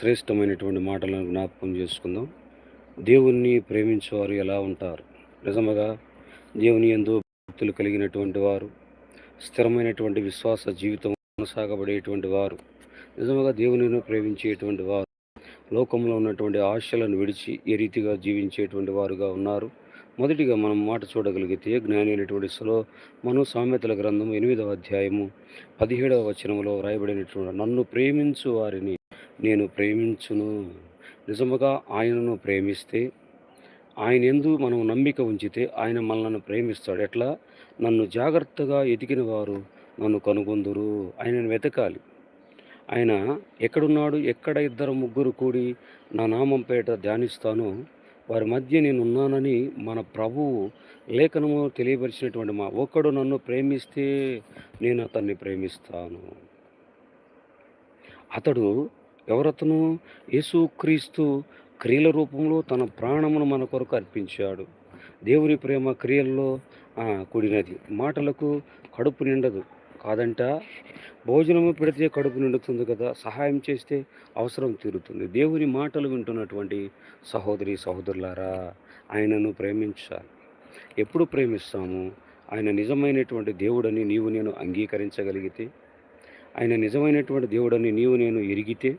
శ్రేష్టమైనటువంటి మాటలను జ్ఞాపకం చేసుకుందాం. దేవుణ్ణి ప్రేమించేవారు ఎలా ఉంటారు? నిజముగా దేవుని ఎందు భక్తులు కలిగినటువంటి వారు స్థిరమైనటువంటి విశ్వాస జీవితం కొనసాగబడేటువంటి వారు నిజముగా దేవునిని ప్రేమించేటువంటి వారు లోకంలో ఉన్నటువంటి ఆశలను విడిచి ఏ రీతిగా జీవించేటువంటి వారుగా ఉన్నారు. మొదటిగా మనం మాట చూడగలిగితే జ్ఞాని అయినటువంటి సులో మను సామెతల గ్రంథం ఎనిమిదవ అధ్యాయము పదిహేడవ వచనంలో వ్రాయబడినటువంటి నన్ను ప్రేమించు వారిని నేను ప్రేమించును. నిజముగా ఆయనను ప్రేమిస్తే ఆయన ఎందు మనం నమ్మిక ఉంచితే ఆయన మనల్ని ప్రేమిస్తాడు. ఎట్లా? నన్ను జాగ్రత్తగా ఎతికిన వారు నన్ను కనుగొందురు. ఆయనను వెతకాలి. ఆయన ఎక్కడున్నాడు? ఎక్కడ ఇద్దరు ముగ్గురు కూడి నా నామం పేట ధ్యానిస్తానో? వారి మధ్య నేను ఉన్నానని మన ప్రభువు లేఖనము తెలియపరిచినటువంటి మా ఒక్కడు నన్ను ప్రేమిస్తే నేను అతన్ని ప్రేమిస్తాను. అతడు ఎవరతను? యేసుక్రీస్తు క్రియల రూపంలో తన ప్రాణమును మన కొరకు అర్పించాడు. దేవుని ప్రేమ క్రియల్లో కూడినది. మాటలకు కడుపు నిండదు. కాదంట భోజనము పెడితే కడుపు నిండుతుంది కదా సహాయం చేస్తే అవసరం తీరుతుంది. దేవుని మాటలు వింటున్నటువంటి సహోదరి సహోదరులారా ఆయనను ప్రేమించాలి. ఎప్పుడు ప్రేమిస్తాము? ఆయన నిజమైనటువంటి దేవుడని నీవు నేను అంగీకరించగలిగితే ఆయన నిజమైనటువంటి దేవుడని నీవు నేను ఎరిగితే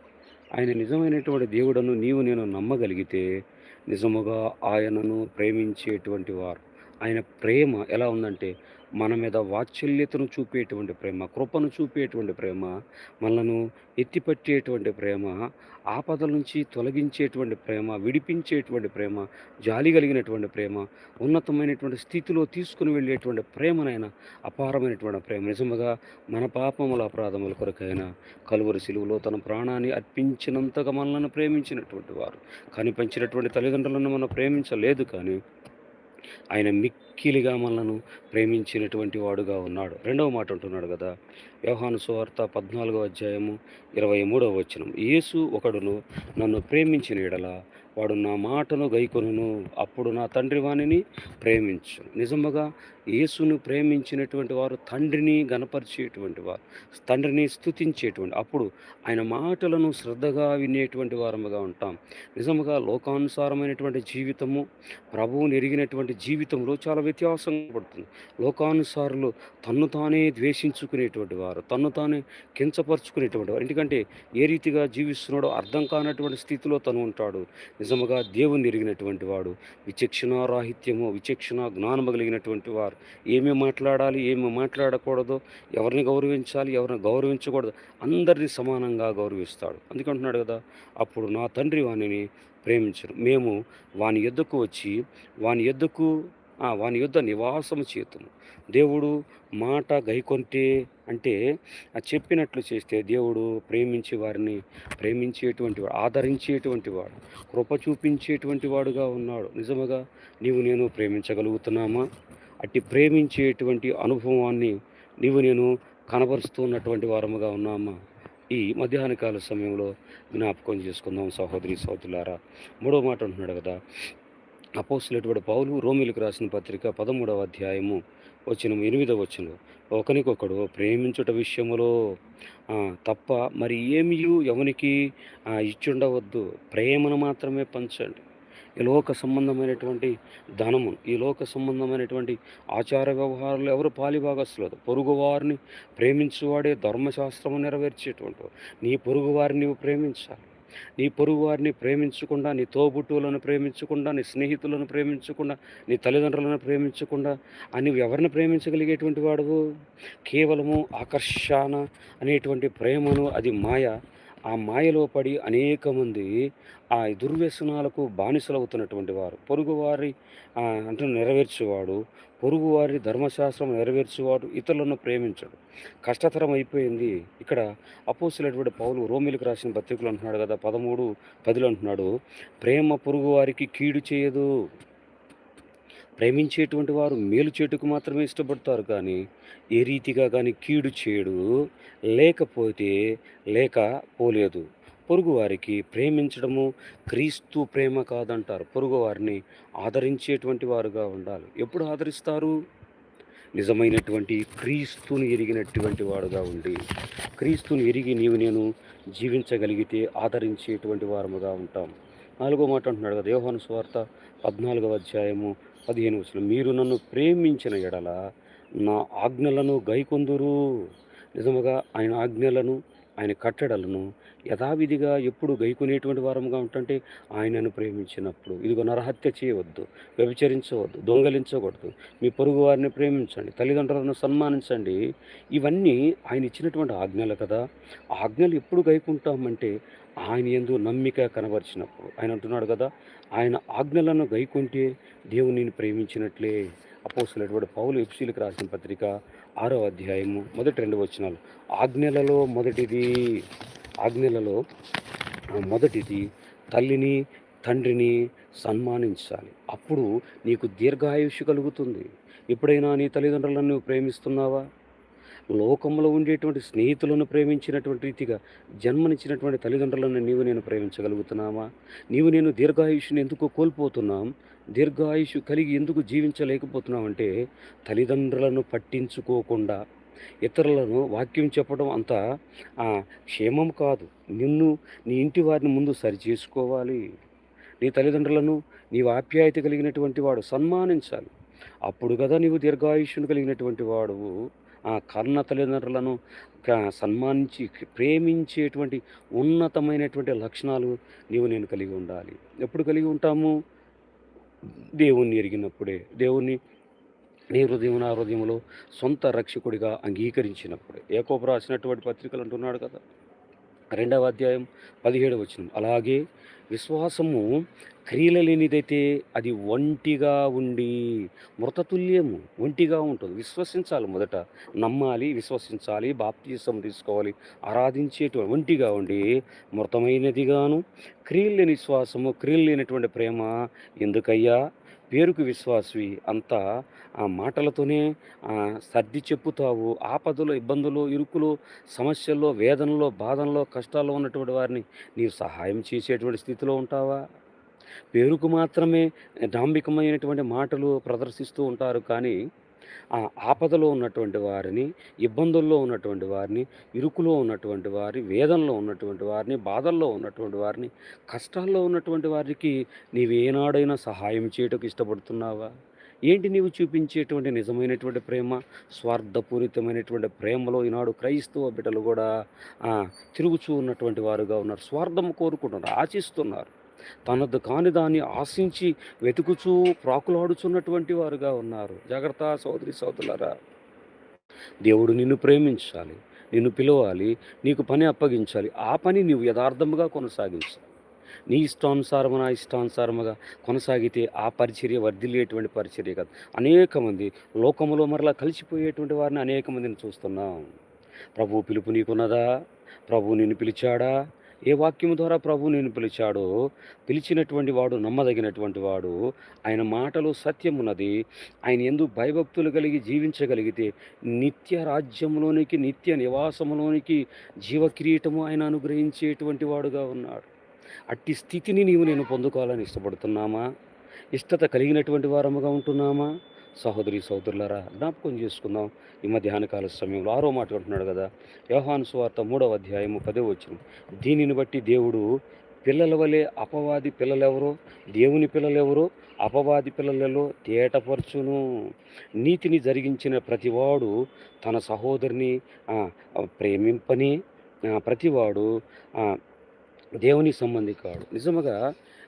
ఆయన నిజమైనటువంటి దేవుడను నీవు నేను నమ్మగలిగితే నిజముగా ఆయనను ప్రేమించేటువంటి వారు. ఆయన ప్రేమ ఎలా ఉందంటే మన మీద వాత్సల్యతను చూపేటువంటి ప్రేమ కృపను చూపేటువంటి ప్రేమ మనను ఎత్తిపట్టేటువంటి ప్రేమ ఆపదల నుంచి తొలగించేటువంటి ప్రేమ విడిపించేటువంటి ప్రేమ జాలి కలిగినటువంటి ప్రేమ ఉన్నతమైనటువంటి స్థితిలో తీసుకుని వెళ్ళేటువంటి ప్రేమనైనా అపారమైనటువంటి ప్రేమ. నిజముగా మన పాపముల అపరాధముల కొరకైనా కలువరి సిలువలో తన ప్రాణాన్ని అర్పించినంతగా మనల్ని ప్రేమించినటువంటి వారు. కనిపించినటువంటి తల్లిదండ్రులను మనం ప్రేమించలేదు కానీ ఆయన మిక్కిలిగా మనలను ప్రేమించినటువంటి వాడుగా ఉన్నాడు. రెండవ మాట అంటున్నాడు కదా వ్యవహాను సువార్త పద్నాలుగో అధ్యాయము ఇరవై మూడవ వచనం. యేసు ఒకడును నన్ను ప్రేమించిన ఎడల వాడు నా మాటను గైకొనును అప్పుడు నా తండ్రి వాణిని ప్రేమించు నిజముగా యేసును ప్రేమించినటువంటి వారు తండ్రిని గనపరిచేటువంటి వారు తండ్రిని స్థుతించేటువంటి అప్పుడు ఆయన మాటలను శ్రద్ధగా వినేటువంటి వారముగా ఉంటాం. నిజముగా లోకానుసారమైనటువంటి జీవితము ప్రభువుని ఎరిగినటువంటి జీవితంలో చాలా వ్యత్యాసం పడుతుంది లోకానుసారులు తన్ను తానే ద్వేషించుకునేటువంటి వారు తన్ను తానే కించపరుచుకునేటువంటి వారు. ఎందుకంటే ఏ రీతిగా జీవిస్తున్నాడో అర్థం కానటువంటి స్థితిలో తను ఉంటాడు. నిజముగా దేవుని ఎరిగినటువంటి వాడు విచక్షణ రాహిత్యము విచక్షణ జ్ఞానము కలిగినటువంటి వారు. ఏమి మాట్లాడాలి ఏమి మాట్లాడకూడదు ఎవరిని గౌరవించాలి ఎవరిని గౌరవించకూడదు అందరినీ సమానంగా గౌరవిస్తాడు. అందుకంటున్నాడు కదా అప్పుడు నా తండ్రి వాణిని ప్రేమించరు మేము వాని ఎద్దుకు వచ్చి వాని ఎద్దుకు వాని యుద్ధ నివాసము చేతును దేవుడు మాట గైకొంటే అంటే చెప్పినట్లు చేస్తే దేవుడు ప్రేమించే వారిని ప్రేమించేటువంటి వాడు ఆదరించేటువంటి వాడు కృప చూపించేటువంటి వాడుగా ఉన్నాడు. నిజముగా నీవు నేను ప్రేమించగలుగుతున్నామా? అట్టి ప్రేమించేటువంటి అనుభవాన్ని నీవు నేను కనబరుస్తున్నటువంటి వారముగా ఉన్నామా? ఈ మధ్యాహ్నకాల సమయంలో జ్ఞాపకం చేసుకుందాం సహోదరి సోదరులారా మూడో మాట అంటున్నాడు కదా అపోసులటువంటి పౌలు రోమిలకు రాసిన పత్రిక పదమూడవ అధ్యాయము వచ్చిన ఎనిమిదవ వచ్చిన ఒకనికొకడు ప్రేమించుట విషయములో తప్ప మరి ఏమీ ఎవనికి ఇచ్చుండవద్దు. ప్రేమను మాత్రమే పంచండి. ఈ లోక సంబంధమైనటువంటి ధనము ఈ లోక సంబంధమైనటువంటి ఆచార వ్యవహారాలు ఎవరు పాలిభాగస్తులేదు పొరుగువారిని ప్రేమించువాడే ధర్మశాస్త్రము నెరవేర్చేటువంటి నీ పొరుగువారిని నీవు ప్రేమించాలి. నీ పొరుగు వారిని ప్రేమించకుండా నీ తోబుట్టువులను ప్రేమించకుండా నీ స్నేహితులను ప్రేమించకుండా నీ తల్లిదండ్రులను ప్రేమించకుండా అని ఎవరిని ప్రేమించగలిగేటువంటి వాడువు? కేవలము ఆకర్షణ అనేటువంటి ప్రేమను అది మాయ ఆ మాయలో పడి అనేక మంది ఆ దుర్వ్యసనాలకు బానిసలవుతున్నటువంటి వారు. పొరుగువారి అంటే నెరవేర్చేవాడు పొరుగువారి ధర్మశాస్త్రం నెరవేర్చేవాడు ఇతరులను ప్రేమించడు. కష్టతరం అయిపోయింది. ఇక్కడ అపోసినటువంటి పౌలు రోమిలకు రాసిన పత్రికలు అంటున్నాడు కదా పదమూడు పదిలో అంటున్నాడు ప్రేమ పొరుగువారికి కీడు చేయదు. ప్రేమించేటువంటి వారు మేలు చేటుకు మాత్రమే ఇష్టపడతారు కానీ ఏ రీతిగా కానీ కీడు చేయడు లేకపోతే లేకపోలేదు పొరుగువారికి ప్రేమించడము క్రీస్తు ప్రేమ కాదంటారు. పొరుగువారిని ఆదరించేటువంటి వారుగా ఉండాలి. ఎప్పుడు ఆదరిస్తారు? నిజమైనటువంటి క్రీస్తుని ఎరిగినటువంటి వాడుగా ఉండి క్రీస్తుని ఎరిగి నీవు నేను జీవించగలిగితే ఆదరించేటువంటి వారముగా ఉంటాం. నాలుగో మాట అంటున్నాడు కదా యోహాను స్వార్త పద్నాలుగవ అధ్యాయము పదిహేను వచ్చిన మీరు నన్ను ప్రేమించిన ఎడల నా ఆజ్ఞలను గైకొందురు. నిజముగా ఆయన ఆజ్ఞలను ఆయన కట్టడలను యథావిధిగా ఎప్పుడు గైకునేటువంటి వారముగా ఉంటుంటే ఆయనను ప్రేమించినప్పుడు. ఇదిగో నరహత్య చేయవద్దు వ్యభిచరించవద్దు దొంగలించకూడదు. మీ పొరుగు వారిని ప్రేమించండి తల్లిదండ్రులను సన్మానించండి. ఇవన్నీ ఆయన ఇచ్చినటువంటి ఆజ్ఞలు కదా. ఆజ్ఞలు ఎప్పుడు గైకుంటామంటే ఆయన ఎందు నమ్మిక కనబరిచినప్పుడు. ఆయన అంటున్నాడు కదా ఆయన ఆజ్ఞలను గైకుంటే దేవునిని ప్రేమించినట్లే అపోసలటువంటి పౌలు ఎఫ్సీలకు రాసిన పత్రిక ఆరో అధ్యాయము మొదటి రెండు వచనాలు. ఆజ్ఞలలో మొదటిది ఆజ్ఞలలో మొదటిది తల్లిని తండ్రిని సన్మానించాలి. అప్పుడు నీకు దీర్ఘాయుష్ కలుగుతుంది. ఎప్పుడైనా నీ తల్లిదండ్రులను నువ్వు ప్రేమిస్తున్నావా? లోకంలో ఉండేటువంటి స్నేహితులను ప్రేమించినటువంటి రీతిగా జన్మనిచ్చినటువంటి తల్లిదండ్రులను నీవు నేను ప్రేమించగలుగుతున్నామా నీవు నేను దీర్ఘాయుష్యుని ఎందుకు కోల్పోతున్నాం? దీర్ఘాయుషు కలిగి ఎందుకు జీవించలేకపోతున్నాం అంటే తల్లిదండ్రులను పట్టించుకోకుండా. ఇతరులను వాక్యం చెప్పడం అంత ఆ, క్షేమం కాదు. నిన్ను నీ ఇంటి వారిని ముందు సరి చేసుకోవాలి నీ తల్లిదండ్రులను నీవు ఆప్యాయత కలిగినటువంటి వాడు సన్మానించాలి. అప్పుడు కదా నీవు దీర్ఘాయుష్యుని కలిగినటువంటి వాడు ఆ కన్న తల్లిదండ్రులను సన్మానించి ప్రేమించేటువంటి ఉన్నతమైనటువంటి లక్షణాలు నీవు నేను కలిగి ఉండాలి. ఎప్పుడు కలిగి ఉంటాము? దేవుణ్ణి ఎరిగినప్పుడే. దేవుణ్ణి నీ హృదయం నా హృదయంలో సొంత రక్షకుడిగా అంగీకరించినప్పుడే. ఏకోపు రాసినటువంటి పత్రికలు అంటున్నాడు కదా! రెండవ అధ్యాయం పదిహేడు వచ్చిన అలాగే విశ్వాసము క్రియల లేనిదైతే అది ఒంటిగా ఉండి మృతతుల్యము ఒంటిగా ఉంటుంది. విశ్వసించాలి మొదట. నమ్మాలి విశ్వసించాలి బాప్తీసం తీసుకోవాలి ఆరాధించేటువంటి ఒంటిగా ఉండి మృతమైనదిగాను క్రియలు లేని విశ్వాసము క్రియలు లేనటువంటి ప్రేమ ఎందుకయ్యా? పేరుకు విశ్వాసవి అంతా ఆ మాటలతోనే సర్ది చెప్పుతావు. ఆపదలు ఇబ్బందులు ఇరుకులు సమస్యల్లో వేదనలో బాధల్లో కష్టాల్లో ఉన్నటువంటి వారిని నీవు సహాయం చేసేటువంటి స్థితిలో ఉంటావా? పేరుకు మాత్రమే డాంబికమైనటువంటి మాటలు ప్రదర్శిస్తూ ఉంటారు కానీ ఆ ఆపదలో ఉన్నటువంటి వారిని ఇబ్బందుల్లో ఉన్నటువంటి వారిని ఇరుకులో ఉన్నటువంటి వారిని వేదనలో ఉన్నటువంటి వారిని బాధల్లో ఉన్నటువంటి వారిని కష్టాల్లో ఉన్నటువంటి వారికి నీవు ఏనాడైనా సహాయం చేయటకు ఇష్టపడుతున్నావా? ఏంటి నీవు చూపించేటువంటి నిజమైనటువంటి ప్రేమ? స్వార్థపూరితమైనటువంటి ప్రేమలో ఈనాడు క్రైస్తవ బిడ్డలు కూడా తిరుగుచూ ఉన్నటువంటి వారుగా ఉన్నారు. స్వార్థం కోరుకుంటున్నారు ఆశిస్తున్నారు. తనది కాని దాన్ని ఆశించి వెతుకుచూ ప్రాకులాడుచున్నటువంటి వారుగా ఉన్నారు. జాగ్రత్త సోదరి సోదరులరా. దేవుడు నిన్ను ప్రేమించాలి నిన్ను పిలవాలి నీకు పని అప్పగించాలి. ఆ పని నీవు యథార్థముగా కొనసాగించాలి. నీ ఇష్టానుసారము నా ఇష్టానుసారముగా కొనసాగితే ఆ పరిచర్య వర్ధిల్లేటువంటి పరిచర్య కాదు. అనేక మంది లోకములో మరలా కలిసిపోయేటువంటి వారిని అనేక మందిని చూస్తున్నాం. ప్రభు పిలుపు నీకున్నదా? ప్రభు నిన్ను పిలిచాడా? ఏ వాక్యము ద్వారా ప్రభు నేను పిలిచాడో పిలిచినటువంటి వాడు నమ్మదగినటువంటి వాడు ఆయన మాటలు సత్యమున్నది. ఆయన ఎందు భయభక్తులు కలిగి జీవించగలిగితే నిత్య రాజ్యంలోనికి నిత్య నివాసములోనికి జీవకిరీటము ఆయన అనుగ్రహించేటువంటి వాడుగా ఉన్నాడు. అట్టి స్థితిని నీవు నేను పొందుకోవాలని ఇష్టపడుతున్నామా? ఇష్టత కలిగినటువంటి వారముగా ఉంటున్నామా? సహోదరి సహోదరులారా జ్ఞాపకం చేసుకుందాం. ఈ మధ్యాహ్న కాల సమయంలో ఆరో మాట అంటున్నాడు కదా యోహాను సువార్త మూడవ అధ్యాయము పదే వచ్చిన దీనిని బట్టి దేవుడు పిల్లల వలె అపవాది పిల్లలెవరో దేవుని పిల్లలెవరో అపవాది పిల్లలలో తేటపరచును. నీతిని జరిగించిన ప్రతివాడు తన సహోదరిని ప్రేమింపని ప్రతివాడు దేవునికి దేవుని సంబంధి కాడు. నిజముగా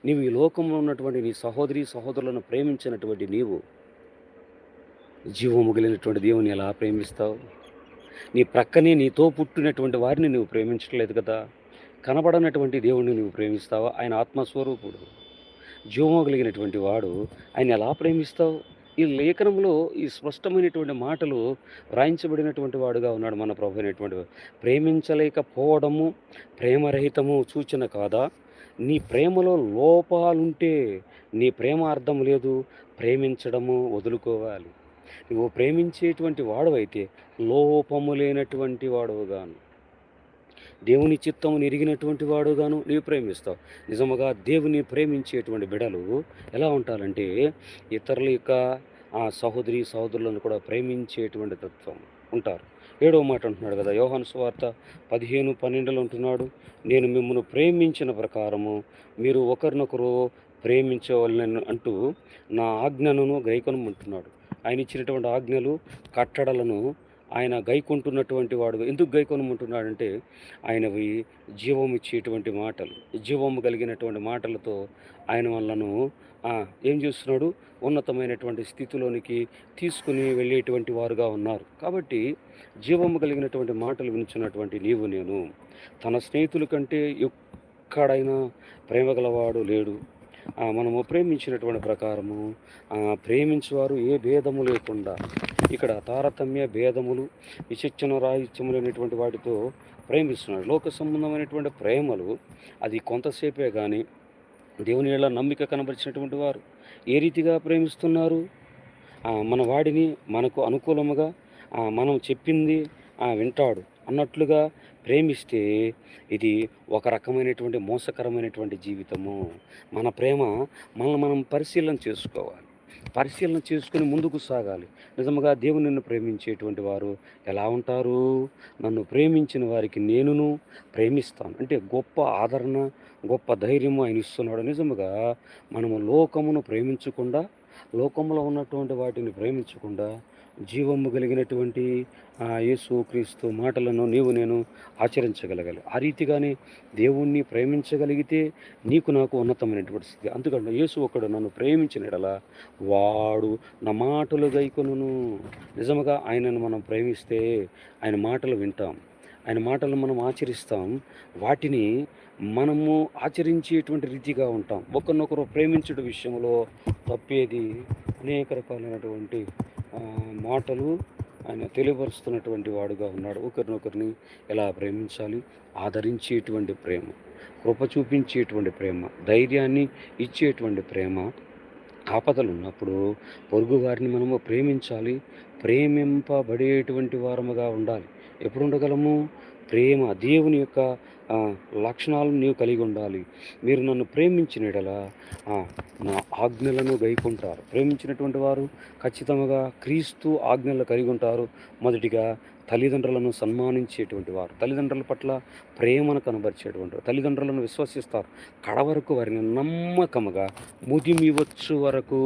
నీవు ఈ లోకంలో ఉన్నటువంటి నీ సహోదరి సహోదరులను ప్రేమించినటువంటి నీవు జీవము కలిగినటువంటి దేవుని ఎలా ప్రేమిస్తావు? నీ ప్రక్కనే నీతో పుట్టినటువంటి వారిని నువ్వు ప్రేమించట్లేదు కదా? కనబడనటువంటి దేవుణ్ణి నువ్వు ప్రేమిస్తావా? ఆయన ఆత్మస్వరూపుడు. జీవము కలిగినటువంటి వాడు ఆయన ఎలా ప్రేమిస్తావు? ఈ లేఖనంలో ఈ స్పష్టమైనటువంటి మాటలు వ్రాయించబడినటువంటి వాడుగా ఉన్నాడు మన ప్రభు అయినటువంటి ప్రేమించలేకపోవడము ప్రేమరహితము సూచన కాదా? నీ ప్రేమలో లోపాలుంటే నీ ప్రేమ అర్థం లేదు. ప్రేమించడము వదులుకోవాలి. నువ్వు ప్రేమించేటువంటి వాడవైతే లోపము లేనటువంటి వాడవుగాను. దేవుని చిత్తము ఎరిగినటువంటి వాడుగాను నీవు ప్రేమిస్తావు. నిజముగా దేవుని ప్రేమించేటువంటి బిడలు ఎలా ఉంటారంటే ఇతరుల యొక్క ఆ సహోదరి సహోదరులను కూడా ప్రేమించేటువంటి తత్వం ఉంటారు. ఏడవ మాట అంటున్నాడు కదా యోహాను సువార్త పదిహేను పన్నెండులో ఉంటున్నాడు నేను మిమ్మల్ని ప్రేమించిన ప్రకారము మీరు ఒకరినొకరు ప్రేమించవలన అంటూ నా ఆజ్ఞలను గైకొనమంటున్నాడు ఆయన ఇచ్చినటువంటి ఆజ్ఞలు కట్టడలను ఆయన గైకొంటున్నటువంటి వాడు ఎందుకు గైకొనమంటున్నాడంటే ఆయనవి జీవం ఇచ్చేటువంటి మాటలు జీవము కలిగినటువంటి మాటలతో ఆయన వాళ్ళను ఏం చేస్తున్నాడు? ఉన్నతమైనటువంటి స్థితిలోనికి తీసుకుని వెళ్ళేటువంటి వారుగా ఉన్నారు. కాబట్టి జీవము కలిగినటువంటి మాటలు వినిచున్నటువంటి నీవు నేను తన స్నేహితుల కంటే ఎక్కడైనా ప్రేమ గలవాడు లేడు. మనము ప్రేమించినటువంటి ప్రకారము ప్రేమించేవారు ఏ భేదము లేకుండా ఇక్కడ తారతమ్య భేదములు విశిక్షణ రాహిత్యములు అనేటువంటి వాటితో ప్రేమిస్తున్నాడు లోక సంబంధమైనటువంటి ప్రేమలు అది కొంతసేపే కానీ దేవుని ఏళ్ళ నమ్మిక కనబరిచినటువంటి వారు ఏ రీతిగా ప్రేమిస్తున్నారు? మన వాడిని మనకు అనుకూలముగా మనం చెప్పింది వింటాడు. అన్నట్లుగా ప్రేమిస్తే ఇది ఒక రకమైనటువంటి మోసకరమైనటువంటి జీవితము. మన ప్రేమ మనల్ని మనం పరిశీలన చేసుకోవాలి. పరిశీలన చేసుకుని ముందుకు సాగాలి. నిజముగా దేవుని నిన్ను ప్రేమించేటువంటి వారు ఎలా ఉంటారు? నన్ను ప్రేమించిన వారికి నేనును ప్రేమిస్తాను. అంటే గొప్ప ఆదరణ గొప్ప ధైర్యము ఆయన ఇస్తున్నాడు. నిజముగా మనము లోకమును ప్రేమించకుండా లోకంలో ఉన్నటువంటి వాటిని ప్రేమించకుండా జీవము కలిగినటువంటి యేసు క్రీస్తు మాటలను నీవు నేను ఆచరించగలగాలి. ఆ రీతిగానే దేవుణ్ణి ప్రేమించగలిగితే నీకు నాకు ఉన్నతమైనటువంటి స్థితి. అందుకంటే యేసు ఒకడు నన్ను ప్రేమించిన వాడు నా మాటలు గైకొను నిజముగా ఆయనను మనం ప్రేమిస్తే ఆయన మాటలు వింటాం. ఆయన మాటలు మనం ఆచరిస్తాం. వాటిని మనము ఆచరించేటువంటి రీతిగా ఉంటాం. ఒకరినొకరు ప్రేమించడం విషయంలో తప్పేది అనేక రకాలైనటువంటి మాటలు ఆయన తెలియపరుస్తున్నటువంటి వాడుగా ఉన్నాడు. ఒకరినొకరిని ఎలా ప్రేమించాలి? ఆదరించేటువంటి ప్రేమ కృప చూపించేటువంటి ప్రేమ ధైర్యాన్ని ఇచ్చేటువంటి ప్రేమ ఆపదలు ఉన్నప్పుడు పొరుగు వారిని మనము ప్రేమించాలి. ప్రేమింపబడేటువంటి వారముగా ఉండాలి. ఎప్పుడు ఉండగలము? ప్రేమ దేవుని యొక్క లక్షణాలను నీవు కలిగి ఉండాలి. మీరు నన్ను ప్రేమించినెడల నా ఆజ్ఞలను గైకుంటారు. ప్రేమించినటువంటి వారు ఖచ్చితంగా క్రీస్తు ఆజ్ఞలు కలిగి ఉంటారు. మొదటిగా తల్లిదండ్రులను సన్మానించేటువంటి వారు తల్లిదండ్రుల పట్ల ప్రేమను కనబరిచేటువంటి వారు. తల్లిదండ్రులను విశ్వసిస్తారు కడ వరకు వారిని నమ్మకముగా ముదిమివచ్చు వరకు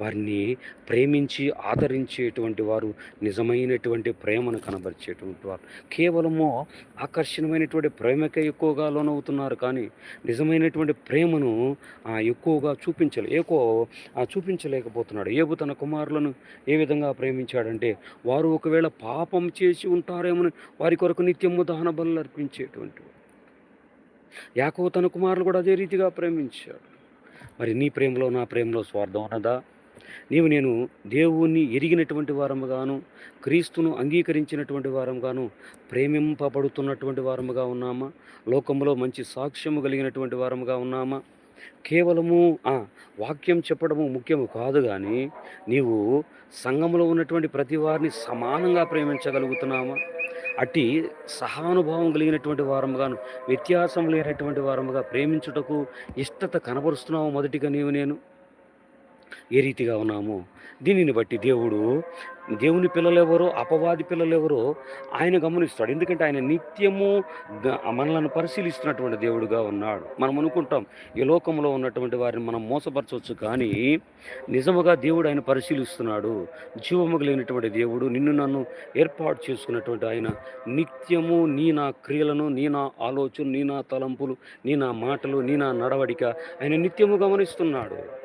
వారిని ప్రేమించి ఆదరించేటువంటి వారు నిజమైనటువంటి ప్రేమను కనబరిచేటువంటి వారు కేవలము ఆకర్షణమైనటువంటి ప్రేమకే ఎక్కువగా లోనవుతున్నారు కానీ నిజమైనటువంటి ప్రేమను ఎక్కువగా చూపించలే ఎక్కువ చూపించలేకపోతున్నాడు ఏబు తన కుమారులను ఏ విధంగా ప్రేమించాడంటే వారు ఒకవేళ పాప చేసి ఉంటారేమని వారి కొరకు నిత్యము దహన బలు అర్పించేటువంటి యాకో తన కుమారులు కూడా అదే రీతిగా ప్రేమించాడు. మరి నీ ప్రేమలో నా ప్రేమలో స్వార్థం ఉన్నదా? నీవు నేను దేవుణ్ణి ఎరిగినటువంటి వారముగాను క్రీస్తును అంగీకరించినటువంటి వారముగాను ప్రేమింపబడుతున్నటువంటి వారముగా ఉన్నామా? లోకంలో మంచి సాక్ష్యము కలిగినటువంటి వారముగా ఉన్నామా? కేవలము వాక్యం చెప్పడము ముఖ్యము కాదు కానీ నీవు సంఘంలో ఉన్నటువంటి ప్రతి వారిని సమానంగా ప్రేమించగలుగుతున్నామా అట్టి సహానుభావం కలిగినటువంటి వారముగాను వ్యత్యాసం లేనటువంటి వారముగా ప్రేమించుటకు ఇష్టత కనబరుస్తున్నావు మొదటిగా నీవు నేను? ఏ రీతిగా ఉన్నామో? దీనిని బట్టి దేవుడు దేవుని పిల్లలెవరో అపవాది పిల్లలెవరో ఆయన గమనిస్తాడు. ఎందుకంటే ఆయన నిత్యము మనలను పరిశీలిస్తున్నటువంటి దేవుడుగా ఉన్నాడు. మనం అనుకుంటాం ఈ లోకంలో ఉన్నటువంటి వారిని మనం మోసపరచవచ్చు కానీ నిజముగా దేవుడు ఆయన పరిశీలిస్తున్నాడు. జీవము కలిగినటువంటి దేవుడు నిన్ను నన్ను ఏర్పాటు చేసుకున్నటువంటి ఆయన నిత్యము నీ నా క్రియలను నీ నా ఆలోచన నీ నా తలంపులు నీ నా మాటలు నీ నా నడవడిక ఆయన నిత్యము గమనిస్తున్నాడు.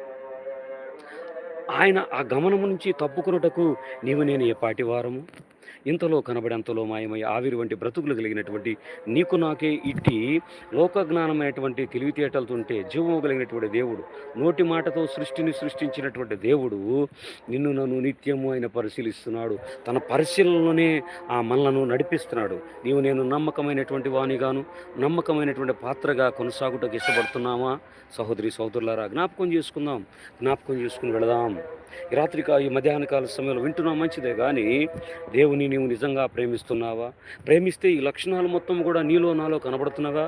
ఆయన ఆ గమనము నుంచి తప్పుకొనుటకు నీవు నేను ఏ పాటి వారము? ఇంతలో కనబడి అంతలో మాయమై ఆవిరి వంటి బ్రతుకులు కలిగినటువంటి నీకు నాకే ఇట్టి లోక జ్ఞానమైనటువంటి జీవము కలిగినటువంటి దేవుడు నోటి మాటతో సృష్టిని సృష్టించినటువంటి దేవుడు నిన్ను నన్ను నిత్యము ఆయన పరిశీలిస్తున్నాడు. తన పరిశీలనలోనే ఆ మనలను నడిపిస్తున్నాడు. నీవు నేను నమ్మకమైనటువంటి వాణిగాను నమ్మకమైనటువంటి పాత్రగా కొనసాగుటకు ఇష్టపడుతున్నామా సహోదరి సహోదరులారా జ్ఞాపకం చేసుకుందాం. జ్ఞాపకం చేసుకుని వెళదాం. ఈ ఈ మధ్యాహ్నకాల సమయంలో వింటున్నా మంచిదే కానీ దేవుని దేవుని నీవు నిజంగా ప్రేమిస్తున్నావా? ప్రేమిస్తే ఈ లక్షణాలు మొత్తం కూడా నీలో నాలో కనబడుతున్నావా?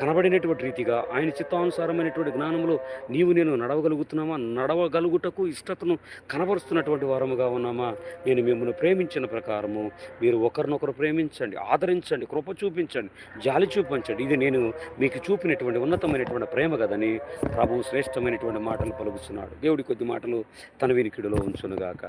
కనబడినటువంటి రీతిగా ఆయన చిత్తానుసారమైనటువంటి జ్ఞానంలో నీవు నేను నడవగలుగుతున్నామా? నడవగలుగుటకు ఇష్టతను కనబరుస్తున్నటువంటి వారముగా ఉన్నామా? నేను మిమ్మల్ని ప్రేమించిన ప్రకారము మీరు ఒకరినొకరు ప్రేమించండి ఆదరించండి కృప చూపించండి జాలి చూపించండి. ఇది నేను మీకు చూపినటువంటి ఉన్నతమైనటువంటి ప్రేమ కదని ప్రభు శ్రేష్టమైనటువంటి మాటలు పలుకుతున్నాడు దేవుడి కొద్ది మాటలు తన వినికిడిలో ఉంచునుగాక.